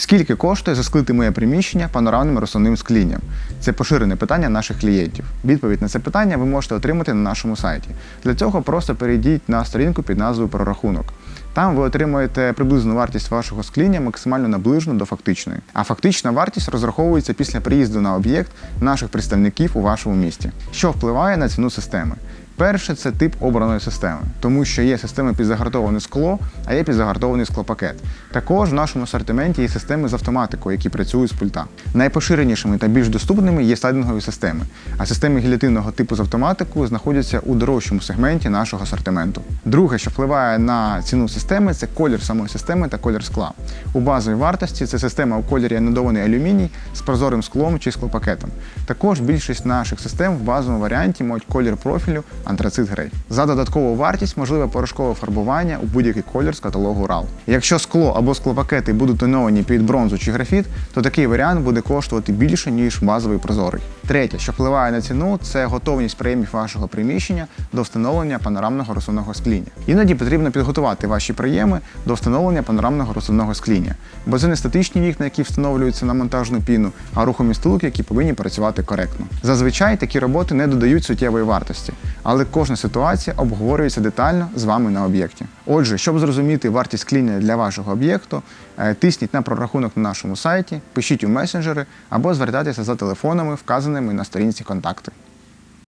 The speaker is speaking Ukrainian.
Скільки коштує засклити моє приміщення панорамним розсувним склінням? Це поширене питання наших клієнтів. Відповідь на це питання ви можете отримати на нашому сайті. Для цього просто перейдіть на сторінку під назвою Прорахунок. Там ви отримаєте приблизну вартість вашого скління максимально наближену до фактичної. А фактична вартість розраховується після приїзду на об'єкт наших представників у вашому місті, що впливає на ціну системи. Перше це тип обраної системи, тому що є системи під загартоване скло, а є підзагартований склопакет. Також в нашому асортименті є системи з автоматикою, які працюють з пульта. Найпоширенішими та більш доступними є слайдингові системи, а системи гілятинного типу з автоматикою знаходяться у дорожчому сегменті нашого асортименту. Друге, що впливає на ціну системи, це колір самої системи та колір скла. У базовій вартості це система у кольорі анодований алюміній з прозорим склом чи склопакетом. Також більшість наших систем в базовому варіанті мають колір профілю антрацит грей. За додаткову вартість можливе порошкове фарбування у будь-який колір з каталогу RAL. Якщо скло або склопакети будуть тоновані під бронзу чи графіт, то такий варіант буде коштувати більше, ніж базовий прозорий. Третє, що впливає на ціну, це готовність приймів вашого приміщення до встановлення панорамного розсувного скління. Іноді потрібно підготувати ваші приєми до встановлення панорамного розсувного скління, бо це не статичні вікна, які встановлюються на монтажну піну, а рухомі стулки, які повинні працювати коректно. Зазвичай такі роботи не додають суттєвої вартості, але кожна ситуація обговорюється детально з вами на об'єкті. Отже, щоб зрозуміти вартість скління для вашого об'єкту, е, тисніть на прорахунок на нашому сайті, пишіть у месенджери або звертайтеся за телефонами, вказаними на сторінці контакти.